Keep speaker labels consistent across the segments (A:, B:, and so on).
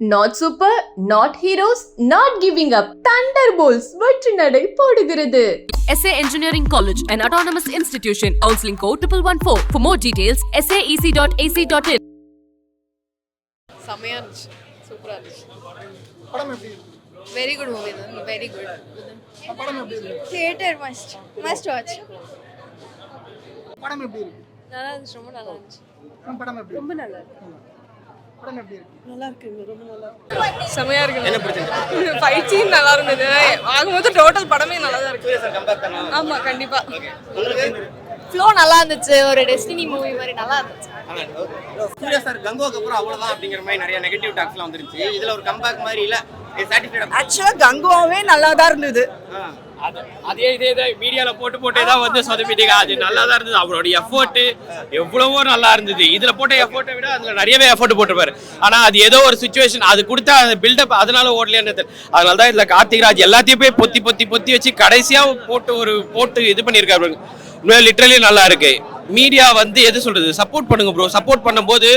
A: Not super not heroes not giving up Thunderbolts வெற்றி நடை போடுகிறது
B: SA Engineering College, an autonomous institution. Counseling code 1114. For more details, saec.ac.in.
C: செம்மையாக இருந்துச்சு சூப்பராக இருந்துச்சு
D: படம் எப்படி இருக்கு?
C: வெரி குட் மூவி தான் வெரி குட்
D: படம் எப்படி இருக்கு?
E: தியேட்டர் மஸ்ட் மஸ்ட் வாட்ச்
D: படம் எப்படி இருக்கு?
C: நல்லா இருந்துச்சு ரொம்ப நல்லா இருந்துச்சு.
D: படம் எப்படி ரொம்ப
C: நல்லா
D: படம் எப்படி இருக்கு?
C: செம்மையாக இருக்கு. என்ன பிடிச்சிருக்கு ஃபைட் சீன் நல்லா இருந்தது. ஆகும்போது டோட்டல் படமே நல்லா தான் இருக்கு ஆமாம் கண்டிப்பாக ஃப்ளோ நல்லா இருந்துச்சு. ஒரு டெஸ்டினி மூவி மாதிரி நல்லா இருந்துச்சு.
F: சூர்யா சார் கங்குவாக்கு அப்புறம் அவ்வளவுதான் அப்படிங்கிற மாதிரி நிறைய நெகட்டிவ் டாக்ஸ்லாம் வந்துருச்சு. இதுல ஒரு கம்பேக் மாதிரி இல்ல. சாட்டிஸ்ஃபைட்
G: ஆக்சுவலா கங்குவாவே நல்லா தான் இருந்தது
H: அதே இதே இதே மீடியாவில் போட்டு போட்டே தான் வந்து சொதப்பிட்டீங்க. அது நல்லா தான் இருந்தது அவரோட எஃபோர்ட்டு எவ்வளவோ நல்லா இருந்தது. இதில் போட்ட எஃபோர்ட்டை விட அதில் நிறையவே எஃபோர்ட் போட்டிருப்பாரு. ஆனால் அது ஏதோ ஒரு சுச்சுவேஷன் அது கொடுத்த அந்த பில்டப் அதனால ஓடலையான்னு அதனால தான் இதுல கார்த்திக்ராஜ் எல்லாத்தையும் போய் பொத்தி பொத்தி பொத்தி வச்சு கடைசியாக போட்டு ஒரு போட்டு இது பண்ணியிருக்காரு லிட்ரலி நல்லா இருக்கு. மீடியா வந்து எது சொல்றது? சப்போர்ட் பண்ணுங்க ப்ரோ சப்போர்ட் பண்ணும்போது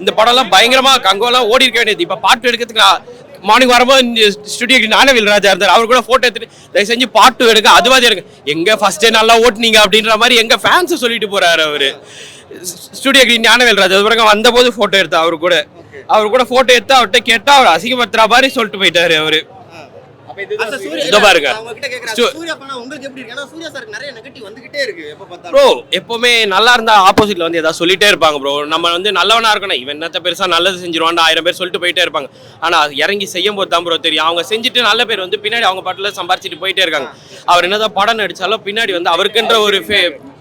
H: இந்த படம்லாம் பயங்கரமா கங்கோலாம் ஓடி இருக்க வேண்டியது. இப்போ பாட்டு எடுக்கிறதுக்கு மார்னிங் வரும்போது ஸ்டுடியோக்கு ஞானவேல் ராஜா இருந்தார். அவர் கூட போட்டோ எடுத்துட்டு தயவு செஞ்சு பாட்டு எடுங்க. அதுவாதி எடுங்க. எங்க ஃபர்ஸ்ட் டே நல்லா ஓட்டுனீங்க அப்படின்ற மாதிரி எங்க ஃபேன்ஸ் சொல்லிட்டு போறாரு அவரு. ஸ்டுடியோக்கு ஞானவேல் ராஜா. அது பிறகு வந்தபோது போட்டோ எடுத்தா அவரு கூட. அவர் கூட போட்டோ எடுத்து அவர்கிட்ட கேட்டா அவர் அசிங்கப்படுத்துற மாதிரி சொல்லிட்டு போயிட்டாரு அவரு. பாருங்க. ப்ரோ எப்பவுமே நல்லா இருந்தா ஆப்போசிட்ல வந்து ஏதாவது சொல்லிட்டே இருப்பாங்க ப்ரோ நம்ம வந்து நல்லவனா இருக்கணும். இவன் என்னத்த பெருசா நல்லது செஞ்சிருவான் ஆயிரம் பேர் சொல்லிட்டு போயிட்டே இருப்பாங்க. ஆனா இறங்கி செய்யும் போது தான் ப்ரோ தெரியும். அவங்க செஞ்சுட்டு நல்ல பேர் வந்து பின்னாடி அவங்க பாட்டுல சம்பாரிச்சிட்டு போயிட்டே இருக்காங்க. அவர் என்னதான் படம் நடிச்சாலும் பின்னாடி வந்து அவருக்குன்ற ஒரு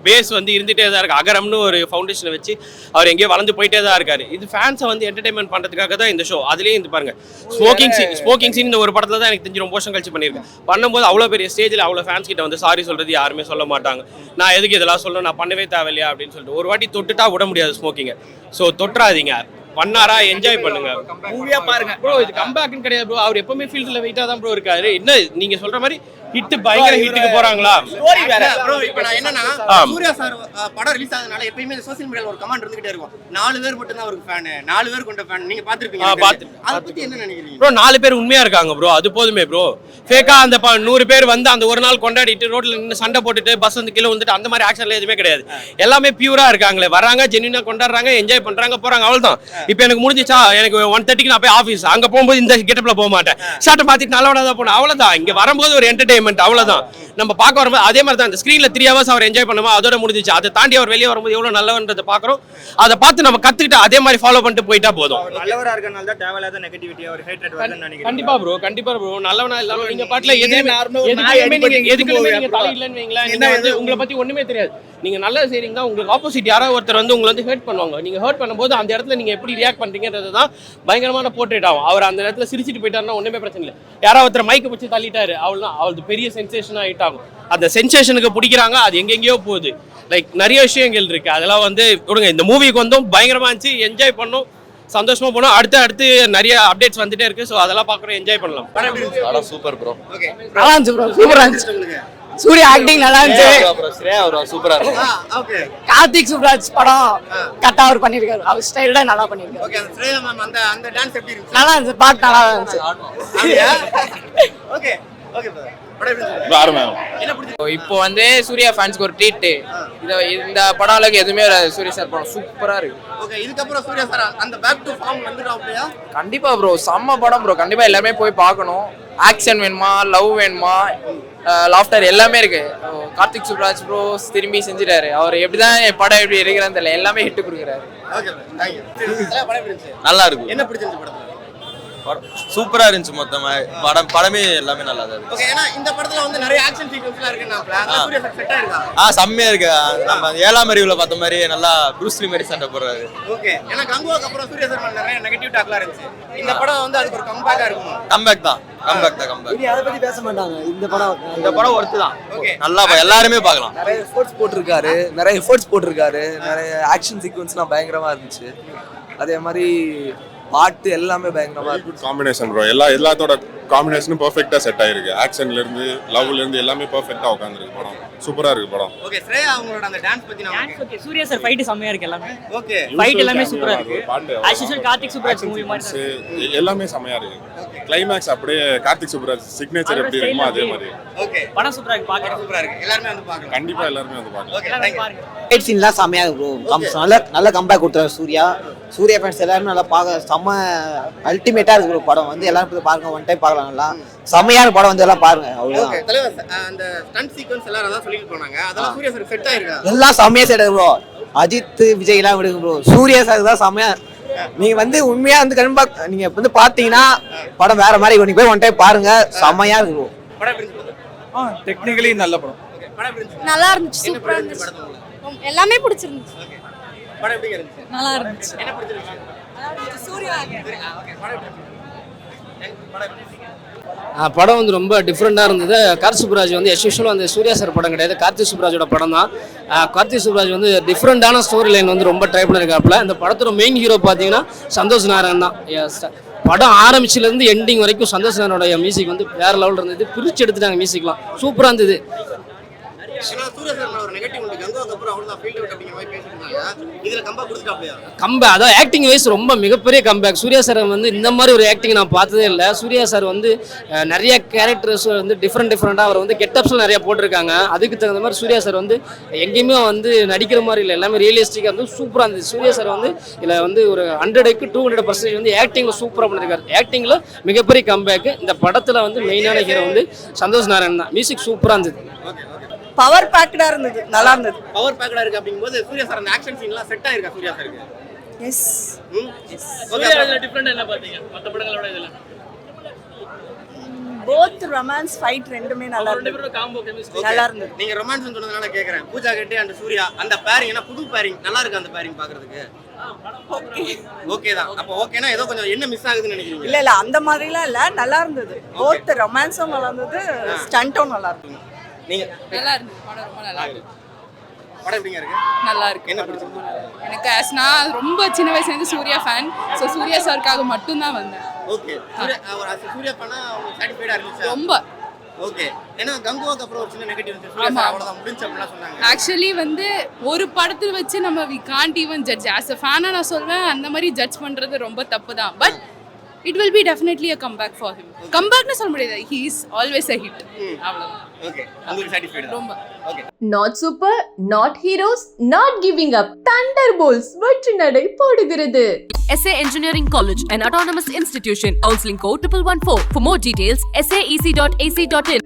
H: பேஸ் வந்து இருந்துகிட்டே தான் இருக்கு. அகரம்னு ஒரு ஃபவுண்டேஷனை வச்சு அவர் எங்கேயோ வளர்ந்து போயிட்டே தான் இருக்காரு. இது ஃபேன்ஸை வந்து என்டர்டைன்மெண்ட் பண்றதுக்காக தான் இந்த ஷோ அதுலேயே இந்த பாருங்க. ஸ்மோக்கிங் சீன் ஸ்மோக்கிங் சீன் இந்த ஒரு படத்துல தான் எனக்கு தெரிஞ்சு ரொம்ப வருஷம் கழிச்சு பண்ணியிருக்கேன். பண்ணும்போது அவ்வளோ பெரிய ஸ்டேஜில் அவ்வளோ ஃபேன்ஸ் கிட்ட வந்து சாரி சொல்றது யாருமே சொல்ல மாட்டாங்க. நான் எதுக்கு இதெல்லாம் சொல்லணும்? நான் பண்ணவே தேவையில்லையா? அப்படின்னு சொல்லிட்டு ஒரு வாட்டி தொட்டுட்டா விட முடியாது ஸ்மோக்கிங்கை ஸோ தொட்டுறாதீங்க. பண்ணாரா? என்ஜாய் பண்ணுங்க.
G: மூவியா பாருங்க.
H: ப்ரோ இது கம்பேக்னு கிடையாது ப்ரோ அவர் எப்பவுமே ஃபீல்டில் வெயிட்டாக தான் ப்ரோ இருக்காரு. என்ன நீங்க சொல்ற மாதிரி ஹிட் பயங்கர ஹிட்டுக்கு போறாங்களா?
G: ஸ்டோரி வேற.
F: ப்ரோ இப்போ நான் என்னன்னா. சூர்யா சார் படம் ரிலீஸ் ஆனதுனால எப்பயுமே சோசியல் மீடியால ஒரு கமெண்ட் இருந்துகிட்டே இருக்கும். நாலு பேர் மட்டும் தான் அவருக்கு ஃபேன் நாலு பேர் கொண்ட ஃபேன் நீங்க பாத்துருப்பீங்க
H: பாத்து-.
F: அதை பத்தி என்ன நினைக்கிறீங்க?
H: ப்ரோ நாலு பேர் உண்மையா இருக்காங்க ப்ரோ அது போதுமே ப்ரோ ஃபேக்கா அந்த ப- நூறு பேர் வந்து அந்த ஒரு நாள் கொண்டாடிட்டு ரோட்ல நின்று சண்டை போட்டுட்டு பஸ் வந்து கீழே வந்துட்டு அந்த மாதிரி ஆக்ஷன்ல எதுவுமே கிடையாது. எல்லாமே பியூரா இருக்காங்களே. வராங்க ஜென்யூனா கொண்டாடுறாங்க என்ஜாய் பண்றாங்க போறாங்க அவ்வளவுதான். இப்போ எனக்கு முடிஞ்சிச்சா எனக்கு ஒன் தேர்ட்டிக்கு நான் போய் ஆஃபீஸ் அங்க போகும்போது இந்த கெட்டப்ல போக மாட்டேன். ஷர்ட்டை மாத்திட்டு நல்லவனா தான் போனேன். அவ்வளவுதான். இங்க வரும்போது ஒரு என்டர்டைன்மெண்ட் அவ்வளவுதான். நம்ம பார்க்க வரும்போது அதே மாதிரி தான் இந்த ஸ்க்ரீன்ல த்ரீ ஹவர்ஸ் அவர் என்ஜாய் பண்ணுமா அதோட முடிஞ்சிச்சு. அதை தாண்டி அவர் வெளியே வரும்போது எவ்வளவு நல்லவன்றதை பார்க்குறோம். அதை பார்த்து நம்ம கத்துக்கிட்டு அதே மாதிரி ஃபாலோ பண்ணிட்டு போயிட்டா போதும்.
I: நல்லவரா இருக்கனால தான் தேவையில்லாத நெகட்டிவிட்டி ஒரு ஹேட்ரட் வருதுன்னு நினைக்கிறேன்
H: கண்டிப்பா ப்ரோ கண்டிப்பா ப்ரோ நல்லவனா இல்லாம நீங்க பாட்டுல எதுவுமே எதுக்குமே நீங்க
G: அடிபட்டு
H: எதுக்குமே நீங்க
G: போகுது
H: தலையிடலன்னு வைங்களேன். நீங்க வந்து உங்களை பத்தி ஒண்ணுமே தெரியாது. நீங்க நல்லது செய்றீங்கன்னா உங்களுக்கு ஆப்போசிட் யாரோ ஒருத்தர் வந்து உங்களை வந்து ஹர்ட் பண்ணுவாங்க. நீங்க ஹர்ட் பண்ணும்போது அந்த இடத்துல நீங்க எப்படி ரியாக்ட் பண்றீங்கன்றது தான் பயங்கரமான போர்ட்ரேட் ஆகும். அவர் அந்த இடத்துல சிரிச்சிட்டு போயிட்டாருன்னா ஒண்ணுமே பிரச்சனை இல்லை. யாரோ ஒருத்தர் மைக்கை வச்சு தள்ளிட்டாரு அவ்வளவுதான் அவளுக்கு பெரிய சென்சேஷன் ஆயிட்டாகும் அந்த சென்சேஷனுக்கு பிடிக்கிறாங்க அது எங்கெங்கேயோ போகுது. லைக் நிறைய விஷயங்கள் இருக்கு. அதெல்லாம் வந்து விடுங்க இந்த மூவிக்கு வந்தும் பயங்கரமா இருந்துச்சு. என்ஜாய் பண்ணோம். சந்தோஷமா போனோம். அடுத்து அடுத்து நிறைய அப்டேட்ஸ் வந்துட்டே இருக்கு. ஸோ அதெல்லாம் பார்க்குறோம். என்ஜாய் பண்ணலாம்.
J: சூப்பர் ப்ரோ
F: ஓகே
G: நல்லா இருந்துச்சு ப்ரோ சூப்பரா இருந்துச்சு. சூர்யா ஆக்டிங் நல்லா இருந்துச்சு.
J: சூப்பரா இருக்கு
G: கார்த்திக் சுப்ராஜ் படம் கரெக்டா அவர் பண்ணிருக்காரு அவர் ஸ்டைல்ல நல்லா பண்ணிருக்காரு
F: ஓகே அந்த ஸ்ரேயா மேம் அந்த அந்த டான்ஸ் எப்படி இருந்துச்சு?
G: நல்லா இருந்துச்சு பாட்டு நல்லா இருந்துச்சு.
K: இப்போ வந்து சூர்யா ஃபேன்ஸ்க்கு ஒரு ட்ரீட் இத இந்த படம் அளவுக்கு எதுவுமே சூர்யா சார் படம் சூப்பரா இருக்கு.
F: ஓகே இதுக்கப்புறம் சூர்யா சார் அந்த பேக் டு ஃபார்ம் வந்துடும் அப்படியா?
K: கண்டிப்பா ப்ரோ செம்ம படம் ப்ரோ கண்டிப்பா எல்லாமே போய் பார்க்கணும். ஆக்ஷன் வேணுமா லவ் வேணுமா? லாஃப்டர் எல்லாமே இருக்கு. கார்த்திக் சுப்ராஜ் ப்ரோ திரும்பி செஞ்சுட்டாரு. அவர் எப்படிதான் என் படம் எப்படி இருக்கிறான்னு தெரியல. எல்லாமே ஹிட் கொடுக்குறாரு.
J: நல்லா இருக்கு.
F: என்ன பிடிச்சிருந்துச்சு படத்துல?
J: சூப்பரா இருந்துச்சு மொத்தமா. படம் படமே எல்லாமே நல்லா தான் இருக்கு
F: ஏன்னா இந்த படத்துல வந்து நிறைய ஆக்ஷன் சீக்வன்ஸ்லாம் இருக்கு நான்
J: ஆ.
F: சூர்யா சார் செட் ஆயிருக்கா?
J: ஆ செம்மையா இருக்கு. நம்ம ஏழாம் அறிவுல பார்த்த மாதிரி நல்லா ப்ரூஸ்லி மாதிரி சண்டை போடுறாரு.
F: ஓகே ஏன்னா கங்குவாக்கு அப்புறம் சூர்யா சார் மேல நிறைய நெகட்டிவ் டாக்லாம் இருந்துச்சு. இந்த படம் வந்து அதுக்கு ஒரு கம்பேக்கா இருக்குமா?
J: கம்பேக் தான். கம்பேக் தான் கம்பேக்
G: இனி அதை பத்தி பேச மாட்டாங்க. இந்த படம்
J: இந்த படம் ஒர்த்து தான்.
F: ஓகே.
J: நல்லா எல்லாருமே பார்க்கலாம்.
L: நிறைய எஃபோர்ட்ஸ் போட்டிருக்காரு. நிறைய எஃபோர்ட்ஸ் போட்டிருக்காரு. நிறைய ஆக்ஷன் சீக்வன்ஸ்லாம் பயங்கரமா இருந்துச்சு. அதே மாதிரி பாட்டு எல்லாமே பயங்கரமா இருக்கும்
M: காம்பினேஷன் ப்ரோ எல்லா எல்லாத்தோட காம்பினேஷனும் பர்ஃபெக்டா செட் ஆயிருக்கு. ஆக்ஷன்ல இருந்து லவ்ல இருந்து எல்லாமே பர்ஃபெக்டா உட்காந்துருக்கு படம். சூப்பரா இருக்கு படம்.
F: ஓகே ஸ்ரேயா அவங்களோட அந்த டான்ஸ் பத்தி நான்
G: ஓகே சூர்யா சார் ஃபைட் செம்மையா இருக்கு எல்லாமே.
F: ஓகே
G: Fight எல்லாமே சூப்பரா இருக்கு. As usual Karthik Subraj movie மாதிரி
M: எல்லாமே செமையா இருக்கு. கிளைமேக்ஸ் அப்படியே கார்த்திக் சுப்ராஜ் சிக்னேச்சர் எப்படி இருக்குமோ அதே மாதிரி.
F: ஓகே
G: படம் சூப்பரா இருக்கு பாக்குறேன்
F: சூப்பரா இருக்கு. எல்லாருமே வந்து பார்க்கணும்
M: கண்டிப்பா எல்லாருமே வந்து பார்க்கலாம்
F: ஓகே தேங்க்யூ
L: ஃபைட் சீன்லாம் செம்மையா இருக்கு ப்ரோ நல்ல நல்ல கம்பேக் கொடுத்தாரு சூர்யா. சூர்யா ஃபேன்ஸ் எல்லாரும் நல்லா பார்க்க செம்ம அல்டிமேட்டா இருக்கு ப்ரோ படம். வந்து எல்லாரும் போய் பாருங்க ஒன் டைம் பார்க்கலாம் நல்லா செம்மையான படம் வந்து எல்லாம் பாருங்க
F: ஓகே
L: அவ்வளவுதான் எல்லாம் செம்மையா செட் ப்ரோ அஜித் விஜய் எல்லாம் விடுங்க ப்ரோ சூர்யா சார் தான் செம்மையா. நீங்க வந்து உண்மையா வந்து கண்பா நீங்க வந்து பாத்தீங்கன்னா படம் வேற மாதிரி. நீங்க போய் ஒன் டைம் பாருங்க. செம்மையா இருக்கு ப்ரோ
I: டெக்னிக்கலி நல்ல படம்.
E: நல்லா இருந்துச்சு சூப்பரா இருந்துச்சு? எல்லாமே பிடிச்சிருந்துச்சு.
C: நல்லா இருந்துச்சு.
F: என்ன பிடிச்சிருந்துச்சு?
C: சூர்யா.
F: படம்
G: வந்து ரொம்ப டிஃப்ரெண்ட்டாக இருந்தது. கார்த்தி சுப்ராஜ் வந்து எஸ் யூஷுவல் அந்த சூர்யா சார் படம் கிடையாது. கார்த்தி சுப்ராஜோட படம் தான். கார்த்தி சுப்ராஜ் வந்து டிஃப்ரெண்டான ஸ்டோரி லைன் வந்து ரொம்ப ட்ரை பண்ணியிருக்காப்புல இந்த படத்தோட மெயின் ஹீரோ பார்த்தீங்கன்னா சந்தோஷ் நாராயண் தான். படம் ஆரம்பிச்சிலேருந்து எண்டிங் வரைக்கும் சந்தோஷ் நாராயணோட மியூசிக் வந்து வேறு லெவலில் இருந்தது. பிரித்து எடுத்துட்டாங்க மியூசிக்லாம் சூப்பராக இருந்தது.
F: ஏன்னா சூர்யா சார் மேல ஒரு நெகட்டிவ் உண்டு கங்குவாக்கு அப்புறம் அவ்வளவுதான் ஃபீல்ட் அவுட் அப்படிங்கிற மாதிரி பேசிட்டு இருந்தாங்க இதுல கம்பா கொடுத்துட்டாப்லையா?
G: அதாவது ஆக்டிங் வைஸ் ரொம்ப மிகப்பெரிய கம்பேக் சூர்யா சார் வந்து இந்த மாதிரி ஒரு ஆக்டிங் நான் பார்த்ததே இல்லை. சூர்யா சார் வந்து நிறைய கேரக்டர்ஸ் வந்து டிஃப்ரெண்ட் டிஃப்ரெண்ட்டாக அவர் வந்து கெட்டப்ஸில் நிறைய போட்டிருக்காங்க. அதுக்கு தகுந்த மாதிரி சூர்யா சார் வந்து எங்கேயுமே வந்து நடிக்கிற மாதிரி இல்லை. எல்லாமே ரியலிஸ்டிக்காக வந்து சூப்பராக இருந்துச்சு சூர்யா சார் வந்து இதில் வந்து ஒரு ஹண்ட்ரடுக்கு டூ ஹண்ட்ரட் பர்சன்டேஜ் வந்து ஆக்டிங்கில் சூப்பராக பண்ணியிருக்காரு ஆக்டிங்கில் மிகப்பெரிய கம்பேக் இந்த படத்தில் வந்து மெயினான ஹீரோ வந்து சந்தோஷ் நாராயண் தான். மியூசிக் சூப்பராக இருந்தது.
C: பவர் பேக்டா இருந்தது. நல்லா இருந்தது.
F: பவர் பேக்கடா இருக்கு அப்படிங்கும்போது சூர்யா சார் அந்த ஆக்ஷன் சீன்லாம் செட் ஆயிருக்கா சூர்யா சாருக்கு
C: எஸ்
F: ஓகே
G: டிஃப்ரெண்ட் என்ன பார்த்தீங்க மற்ற படங்களோட இதில்?
C: போத் ரொமான்ஸ் ஃபைட் ரெண்டுமே நல்லா இருந்தது.
G: காம்போ
C: நல்லா இருந்தது.
F: நீங்க ரொமான்ஸ் சொன்னதுனால கேக்குறேன். பூஜா கெட்டி அண்ட் சூர்யா அந்த பேரிங் என்ன? புது பேரிங் நல்லா இருக்கு அந்த பேரிங் பாக்குறதுக்கு? ஓகே தான். அப்போ ஓகேனா ஏதோ கொஞ்சம் என்ன மிஸ் ஆகுதுன்னு நினைக்கிறீங்க?
C: இல்ல இல்ல அந்த மாதிரிலாம் இல்ல. நல்லா இருந்தது. போத் ரொமான்ஸும் நல்லா இருந்தது. ஸ்டண்ட்டும் நல்லா இருந்தது.
F: நீங்க
C: நல்லா இருந்தது படம் ரொம்ப நல்லா இருக்கு.
F: படம் எப்படிங்க இருக்கு?
C: நல்லா இருக்கு.
F: என்ன பிடிச்சிருக்கு?
C: எனக்கு as நான் ரொம்ப சின்ன வயசுலேருந்து சூர்யா ஃபேன் ஸோ சூர்யா சாருக்காக மட்டும்தான் வந்தேன்.
F: ஓகே. சூர்யா பண்ணா சாட்டிஸ்ஃபைடா இருந்துச்சா?
C: ரொம்ப.
F: ஓகே. ஏன்னா கங்குவாக்கு அப்புறம் ஒரு சின்ன நெகட்டிவ் இருந்துச்சு.
C: ஆமா.
F: அவ்வளவுதான் முடிஞ்சு அப்படிலாம் சொன்னாங்க.
C: ஆக்சுவலி வந்து ஒரு படத்தில் வச்சு நம்ம we can't even judge as a ஃபேனாக நான் சொல்வேன் அந்த மாதிரி ஜட்ஜ் பண்ணுறது ரொம்ப தப்பு தான். But it will be definitely a comeback for him கம்பேக்னு சொல்ல முடியாது. He is always a hit
A: not super not heroes not giving up Thunderbolts வெற்றி நடை போடுகிறது.
B: SA Engineering College, an autonomous institution. Counseling code 1114. For more details, saec.ac.in.